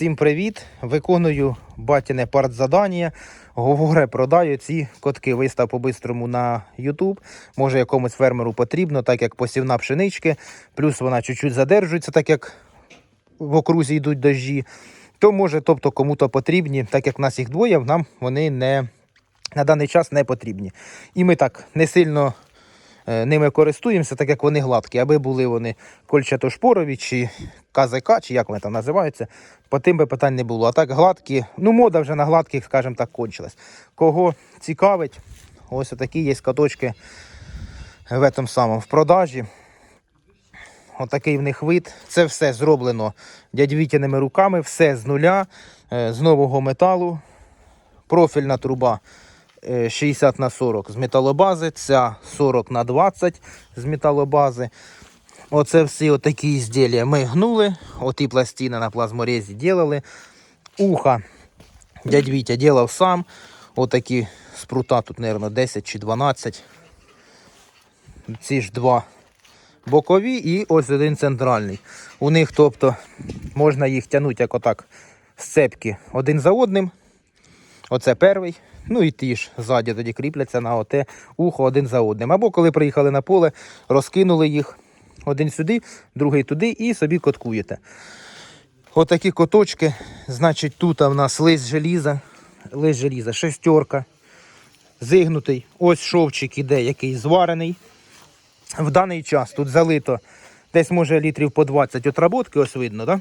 Всім привіт! Виконую батіне партзадання. Говоре, продаю ці котки. Вистав по-бистрому на YouTube. Може якомусь фермеру потрібно, так як посівна пшенички. Плюс вона чуть-чуть задержується, так як в окрузі йдуть дощі. То може, тобто кому-то потрібні, так як нас їх двоє, нам вони не, на даний час не потрібні. І ми так не сильно ними користуємося, так як вони гладкі, аби були вони кольчато-шпорові чи КЗК, чи як вони там називаються, по тим би питань не було. А так гладкі, ну мода вже на гладких, скажімо так, кончилась. Кого цікавить, ось такі є каточки в этом самому в продажі. Отакий в них вид. Це все зроблено дядь Вітяними руками, все з нуля, е, з нового металу. Профільна труба е, 60 на 40 з металобази, ця 40 на 20 з металобази. Оце всі отакі ізділля ми гнули, оті пластини на плазморезі ділили. Уха дядь Вітя ділав сам. Отакі спрута тут, мабуть, 10 чи 12. Ці ж два бокові і ось один центральний. У них, тобто, можна їх тягнути як отак з цепки один за одним. Оце перший. Ну і ті ж ззаді тоді кріпляться на оте ухо один за одним. Або коли приїхали на поле, розкинули їх один сюди, другий туди і собі коткуєте. Отакі коточки. Значить, тут в нас лист желіза, лист желіза, шестерка, зигнутий. Ось шовчик іде, який зварений. В даний час тут залито десь може літрів по 20 отработки, ось видно, да?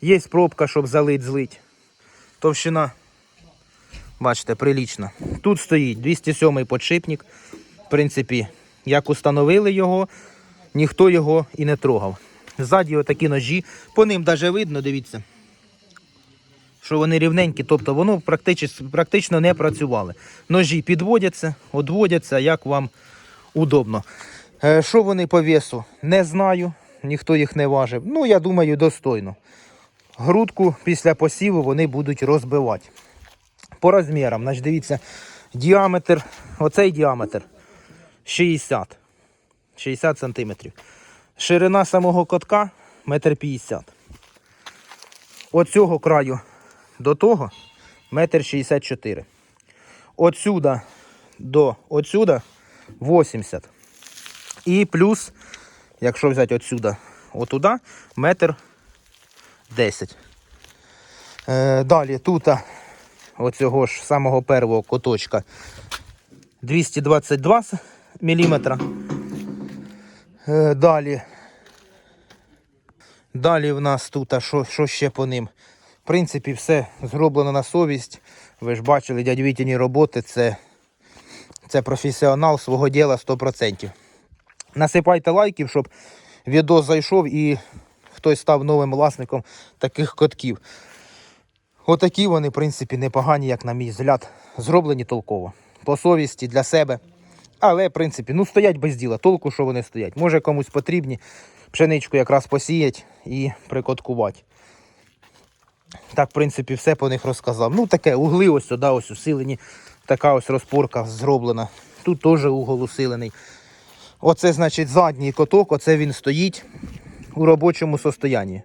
Є пробка, щоб залить, злить. Товщина, бачите, прилічна. Тут стоїть 207-й подшипник. В принципі, як установили його, ніхто його і не трогав. Ззаді отакі ножі, по ним навіть видно, дивіться, що вони рівненькі, тобто воно практично, практично не працювали. Ножі підводяться, одводяться, як вам удобно. Е, Що вони по весу? Не знаю, ніхто їх не важив. Ну, я думаю, достойно. Грудку після посіву вони будуть розбивати. По розмірам, значить, дивіться, діаметр, оцей діаметр 60. 60 сантиметрів. Ширина самого котка 1,50 м. От цього краю до того 1,64 м. Отсюда до отсюда 80. І плюс, якщо взяти отсюда, отуда, метр 10. Е, далі тут оцього ж самого першого коточка 222 мм. Е, далі. Далі в нас тут, а що, що ще по ним? В принципі, все зроблено на совість. Ви ж бачили, дядь Вітіні роботи, це це професіонал свого діла 100%. Насипайте лайків, щоб відео зайшов і хтось став новим власником таких котків. Отакі вони, в принципі, непогані, як на мій взгляд, зроблені толково. По совісті для себе. Але, в принципі, ну стоять без діла. Толку, що вони стоять. Може комусь потрібні пшеничку якраз посіять і прикоткувати. Так, в принципі, все по них розказав. Ну, таке, угли ось сюди, ось усилені. Така ось розпорка зроблена. Тут теж угол усилений. Оце, значить, задній коток, оце він стоїть у робочому состоянні.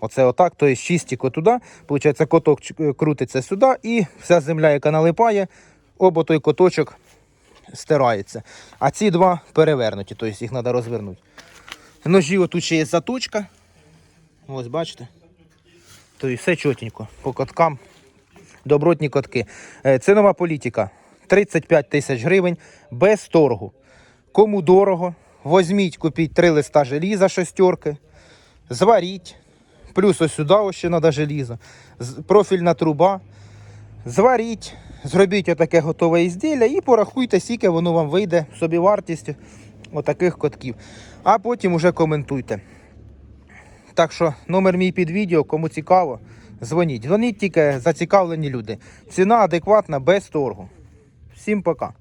Оце отак, то є чистіко туди. Получається, коток крутиться сюди і вся земля, яка налипає, обо той коточок стирається. А ці два перевернуті, тобто їх треба розвернути. Ножі отут ще є заточка. Ось бачите. Тобто все чотенько по коткам. Добротні котки. Е, Це нова політика. 35 тисяч гривень без торгу. Кому дорого, возьміть, купіть три листа желіза шестерки, зваріть. Плюс ось сюди ось ще треба желізо. Профільна труба. Зваріть, зробіть отаке готове ізділля і порахуйте, скільки воно вам вийде собі вартість отаких котків. А потім уже коментуйте. Так що номер мій під відео, кому цікаво, дзвоніть. Дзвоніть тільки зацікавлені люди. Ціна адекватна, без торгу. Всім пока.